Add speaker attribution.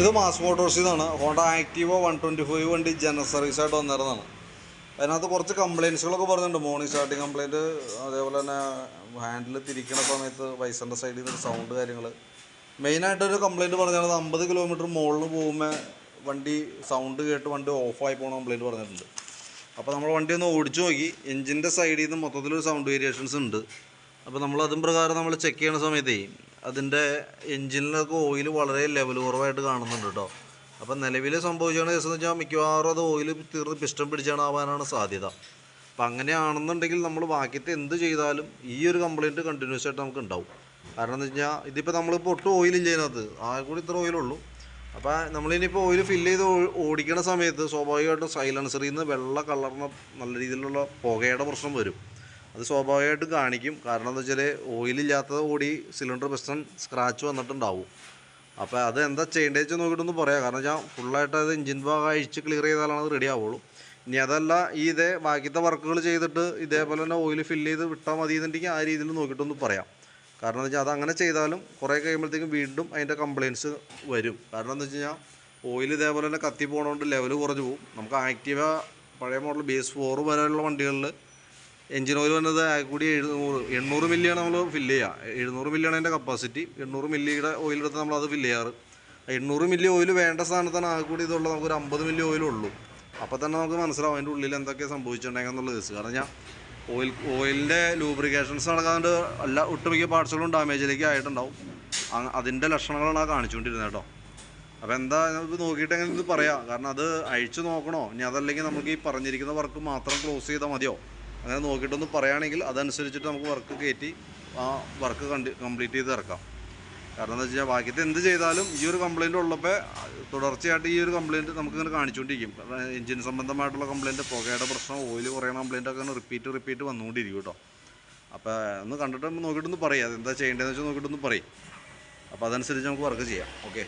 Speaker 1: ഇത് മാസ് മോട്ടോഴ്സിൽ നിന്നാണ് ഹോണ്ട ആക്റ്റീവോ വൺ ട്വന്റി ഫൈവ് വണ്ടി ജനറൽ സർവീസ് ആയിട്ട് വന്നിരുന്നതാണ്. അതിനകത്ത് കുറച്ച് കംപ്ലയിൻസുകളൊക്കെ പറഞ്ഞിട്ടുണ്ട്. മോർണിംഗ് സ്റ്റാർട്ടിങ് കംപ്ലയിന്റ് അതേപോലെ തന്നെ ഹാൻഡിൽ തിരിക്കണ സമയത്ത് വൈസറിന്റെ സൈഡിൽ നിന്ന് സൗണ്ട് കാര്യങ്ങൾ മെയിനായിട്ടൊരു കംപ്ലയിന്റ് പറഞ്ഞത് അമ്പത് കിലോമീറ്റർ മുകളിൽ പോകുമ്പോൾ വണ്ടി സൗണ്ട് കേട്ട് വണ്ടി ഓഫായി പോകണ കംപ്ലയിന്റ് പറഞ്ഞിട്ടുണ്ട്. അപ്പോൾ നമ്മൾ വണ്ടി ഒന്ന് ഓടിച്ചു നോക്കി. എഞ്ചിന്റെ സൈഡിൽ നിന്ന് മൊത്തത്തിലൊരു സൗണ്ട് വേരിയേഷൻസ് ഉണ്ട്. അപ്പോൾ നമ്മൾ അതും പ്രകാരം നമ്മൾ ചെക്ക് ചെയ്യുന്ന സമയത്തേ അതിന്റെ എൻജിനിലൊക്കെ ഓയിൽ വളരെ ലെവൽ കുറവായിട്ട് കാണുന്നുണ്ട് കേട്ടോ അപ്പം നിലവിൽ സംഭവിച്ചാണ് കേസ് വെച്ചാൽ മിക്കവാറും അത് ഓയിൽ തീർന്ന് പിസ്റ്റം പിടിച്ചാണാവാനാണ് സാധ്യത. അപ്പം അങ്ങനെയാണെന്നുണ്ടെങ്കിൽ നമ്മൾ ബാക്കിയത്തെ എന്ത് ചെയ്താലും ഈ ഒരു കംപ്ലയിന്റ് കണ്ടിന്യൂസ് ആയിട്ട് നമുക്ക് ഉണ്ടാവും കാരണം എന്ന് വെച്ച് കഴിഞ്ഞാൽ ഇതിപ്പോൾ നമ്മളിപ്പോൾ ഒട്ടും ഓയിലില്ല അതിനകത്ത് ആകെ കൂടി ഇത്ര ഓയിലുള്ളൂ അപ്പോൾ നമ്മളിനിപ്പോൾ ഓയിൽ ഫില്ല് ചെയ്ത് ഓടിക്കണ സമയത്ത് സ്വാഭാവികമായിട്ടും സൈലൻസറിൽ നിന്ന് വെള്ള കളർന്ന നല്ല രീതിയിലുള്ള പുകയുടെ പ്രശ്നം വരും. അത് സ്വാഭാവികമായിട്ടും കാണിക്കും. കാരണം എന്താ വെച്ചാൽ ഓയിലില്ലാത്തത് കൂടി സിലിണ്ടർ പിസ്റ്റൺ സ്ക്രാച്ച് വന്നിട്ടുണ്ടാവും. അപ്പോൾ അത് എന്താ ചെയ്യേണ്ടത് വെച്ചാൽ നോക്കിയിട്ടൊന്ന് പറയാം. കാരണം ഞാൻ ഫുള്ളായിട്ട് അത് എഞ്ചിൻ ഭാഗം അഴിച്ച് ക്ലിയർ ചെയ്താലാണ് അത് റെഡി ആവുള്ളൂ. ഇനി അതല്ല ഈ ഇതേ ബാക്കിത്തെ വർക്കുകൾ ചെയ്തിട്ട് ഇതേപോലെ തന്നെ ഓയിൽ ഫില്ല് ചെയ്ത് വിട്ടാൽ മതി എന്നുണ്ടെങ്കിൽ ആ രീതിയിൽ നോക്കിയിട്ടൊന്ന് പറയാം. കാരണം എന്താ വെച്ചാൽ അത് അങ്ങനെ ചെയ്താലും കുറേ കഴിയുമ്പോഴത്തേക്കും വീണ്ടും അതിന്റെ കംപ്ലയിൻസ് വരും. കാരണം എന്താ വെച്ച് കഴിഞ്ഞാൽ ഓയിൽ ഇതേപോലെ തന്നെ കത്തി പോകണോണ്ട് ലെവൽ കുറഞ്ഞു പോകും നമുക്ക് ആക്റ്റീവ പഴയ മോഡൽ ബേസ് ഫോർ വരെയുള്ള വണ്ടികളിൽ എഞ്ചിൻ ഓയിൽ വന്നത് കൂടി എഴുന്നൂറ് എണ്ണൂറ് മില്ലിയാണ് നമ്മൾ ഫില്ല് ചെയ്യുക. എഴുന്നൂറ് മില്ലിയാണ് അതിന്റെ കപ്പാസിറ്റി എണ്ണൂറ് മില്ലിയുടെ ഓയിലെടുത്ത് നമ്മൾ അത് ഫില്ല് ചെയ്യാറ്. എണ്ണൂറ് മില്ലി ഓയിൽ വേണ്ട സ്ഥാനത്താണ് ആകെ കൂടി ഇതുള്ളത്. നമുക്കൊരു അമ്പത് മില്ലി ഓയിലുള്ളൂ അപ്പോൾ തന്നെ നമുക്ക് മനസ്സിലാവും അതിന്റെ ഉള്ളിൽ എന്തൊക്കെ സംഭവിച്ചിട്ടുണ്ടെങ്കിൽ എന്നുള്ള കേസ് കാരണം ഞാൻ ഓയിൽ ഓയിലിന്റെ ലൂബ്രിക്കേഷൻസ് നടക്കാണ്ട് എല്ലാ ഒട്ടുമിക്ക പാർട്സുകളും ഡാമേജിലേക്ക് ആയിട്ടുണ്ടാവും. അതിന്റെ ലക്ഷണങ്ങളാണ് ആ കാണിച്ചുകൊണ്ടിരുന്നത് കേട്ടോ. അപ്പോൾ എന്താ നമുക്ക് നോക്കിയിട്ട് എങ്ങനെ ഇത് പറയാം. കാരണം അത് അഴിച്ചു നോക്കണോ? ഇനി അതല്ലെങ്കിൽ നമുക്ക് ഈ പറഞ്ഞിരിക്കുന്ന വർക്ക് മാത്രം ക്ലോസ് ചെയ്താൽ മതിയോ? അങ്ങനെ നോക്കിയിട്ടൊന്ന് പറയുകയാണെങ്കിൽ അതനുസരിച്ചിട്ട് നമുക്ക് വർക്ക് കയറ്റി ആ വർക്ക് കണ്ടി കംപ്ലീറ്റ് ചെയ്ത് ഇറക്കാം. കാരണം എന്താ വെച്ചാൽ ബാക്കിയത്തെ എന്ത് ചെയ്താലും ഈ ഒരു കംപ്ലയിന്റ് ഉള്ളപ്പോൾ തുടർച്ചയായിട്ട് ഈ ഒരു കംപ്ലയിന്റ് നമുക്കിങ്ങനെ കാണിച്ചുകൊണ്ടിരിക്കും കാരണം എഞ്ചിൻ സംബന്ധമായിട്ടുള്ള കംപ്ലയിന്റ് പുകയുടെ പ്രശ്നം ഓയിൽ കുറയുന്ന കംപ്ലയിന്റ് ഒക്കെ റിപ്പീറ്റ് റിപ്പീറ്റ് വന്നുകൊണ്ടിരിക്കും കേട്ടോ. അപ്പോൾ ഒന്ന് കണ്ടിട്ട് നോക്കിയിട്ടൊന്ന് പറയാം. അതെന്താ ചെയ്യേണ്ടതെന്ന് വെച്ചാൽ നോക്കിയിട്ടൊന്ന് പറയും. അപ്പോൾ അതനുസരിച്ച് നമുക്ക് വർക്ക് ചെയ്യാം. ഓക്കെ